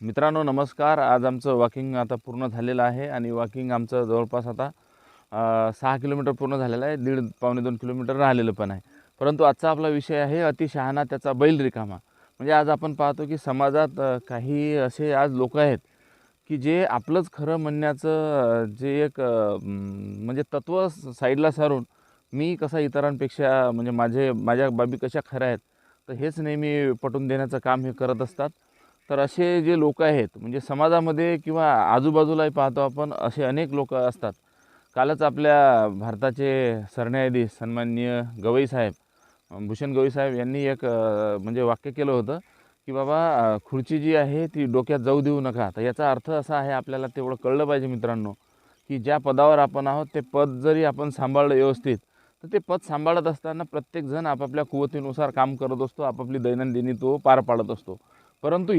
मित्रांनो नमस्कार. आज आमचं वॉकिंग आता पूर्ण झालेलं आहे आणि वॉकिंग आमचं जवळपास आता सहा किलोमीटर पूर्ण झालेलं आहे. दीड पावणे दोन किलोमीटर राहिलेलं पण आहे. परंतु आजचा आपला विषय आहे अतिशहाणा त्याचा बैल रिकामा म्हणजे आज आपण पाहतो की समाजात काही असे आज लोक आहेत की जे आपलंच खरं म्हणण्याचं जे एक म्हणजे तत्त्व साईडला सारून मी कसा इतरांपेक्षा म्हणजे माझे माझ्या बाबी कशा खऱ्या आहेत तर हेच नेहमी पटवून देण्याचं काम हे करत असतात. तर असे जे लोक आहेत म्हणजे समाजामध्ये किंवा आजूबाजूलाही पाहतो आपण असे अनेक लोक असतात. कालच आपल्या भारताचे सरन्यायाधीश सन्माननीय गवई साहेब भूषण गवई साहेब यांनी एक म्हणजे वाक्य केलं होतं की बाबा खुर्ची जी आहे ती डोक्यात जाऊ देऊ नका. तर याचा अर्थ असा आहे आपल्याला तेवढं कळलं पाहिजे मित्रांनो की ज्या पदावर आपण आहोत ते पद जरी आपण सांभाळलं व्यवस्थित तर ते पद सांभाळत असताना प्रत्येकजण आपापल्या कुवतीनुसार काम करत असतो आपापली दैनंदिनी तो पार पाडत असतो. परंतु